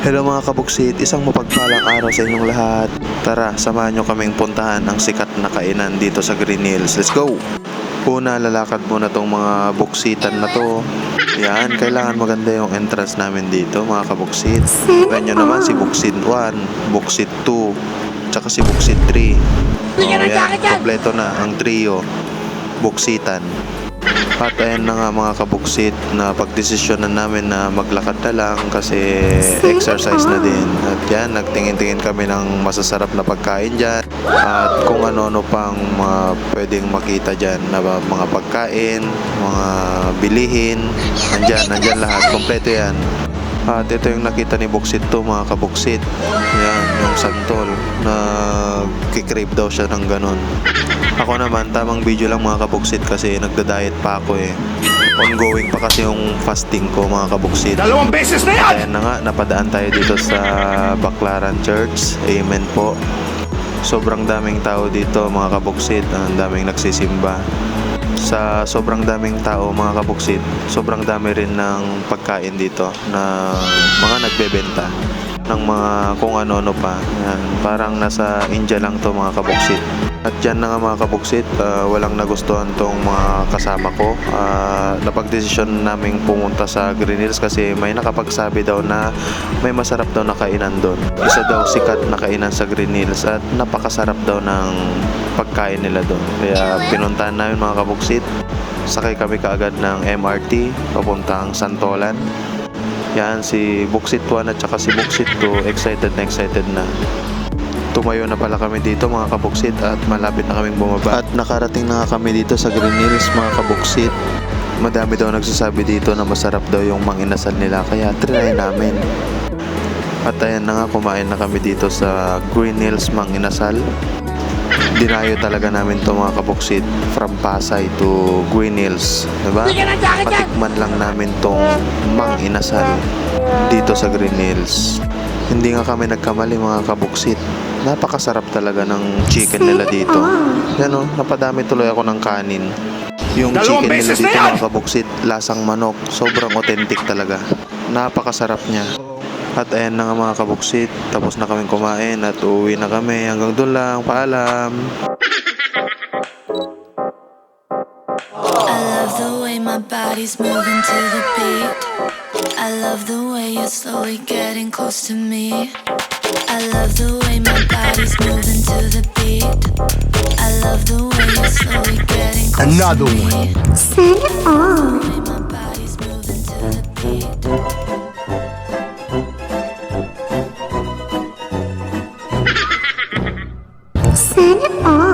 Hello mga kabuksit, isang mapagpalang araw sa inyong lahat. Tara, samahan nyo kaming puntahan ang sikat na kainan dito sa Green Hills. Let's go! Una, lalakad muna tong mga buksitan na to. Yan, kailangan maganda yung entrance namin dito mga kabuksit. Ganyan naman si Buksit 1, Buksit 2, tsaka si Buksit 3. O yan, kompleto na ang trio. Buksitan. At ayan na nga mga kabuksit na pagdesisyonan namin na maglakad na lang kasi exercise na din. At yan, nagtingin-tingin kami ng masasarap na pagkain dyan. At kung ano-ano pang mga pwedeng makita dyan na mga pagkain, mga bilihin. Nandyan, nandyan lahat. Kompleto yan. At ito yung nakita ni Buksit to mga kabuksit. Yan, yung santol na kikrave daw siya ng ganun. Ako naman, tamang video lang mga kabuksit kasi nagda-diet pa ako eh. Ongoing pa kasi yung fasting ko mga kabuksit. Dalawang beses na yan! Kaya na nga, napadaan tayo dito sa Baclaran Church. Amen po. Sobrang daming tao dito mga kabuksit. Ang daming nagsisimba. Sa sobrang daming tao mga kabuksit, sobrang dami rin ng pagkain dito na mga nagbebenta ng mga kung ano-ano pa. Yan. Parang nasa India lang to mga kabuksit. At dyan na nga mga kabuksit, ah, walang nagustuhan tong mga kasama ko. Ah, napagdesisyon naming pumunta sa Green Hills kasi may nakapagsabi daw na may masarap daw na kainan doon. Isa daw sikat na kainan sa Green Hills at napakasarap daw ng pagkain nila doon. Kaya pinuntahan namin mga kabuksit. Sakay kami kaagad ng MRT papuntang Santolan. Yan si Buksit 1 at saka si Buksit 2 excited na excited na. Tumayo na pala kami dito mga kabuksit at malapit na kaming bumaba. At nakarating na nga kami dito sa Green Hills mga kabuksit. Madami daw nagsasabi dito na masarap daw yung manginasal nila kaya trinay namin. At ayan na nga kumain na kami dito sa Green Hills Manginasal. Dinayo talaga namin to mga kabuksit from Pasay to Green Hills. Diba? Patikman lang namin tong manginasal dito sa Green Hills. Hindi nga kami nagkamali mga kabuksit. Napakasarap talaga ng chicken nila dito. Yan o, napadami tuloy ako ng kanin. Yung Dalawang chicken nila dito mga kabuksit, lasang manok. Sobrang authentic talaga. Napakasarap niya. At ayan na nga mga kabuksit, tapos na kaming kumain at uuwi na kami. Hanggang doon lang, paalam! I love the way my body's moving to the beat. I love the way you're slowly getting close to me. I love the way my body's moving to the beat. I love the way you're slowly getting close Another to me. one. The way my Santa Claus.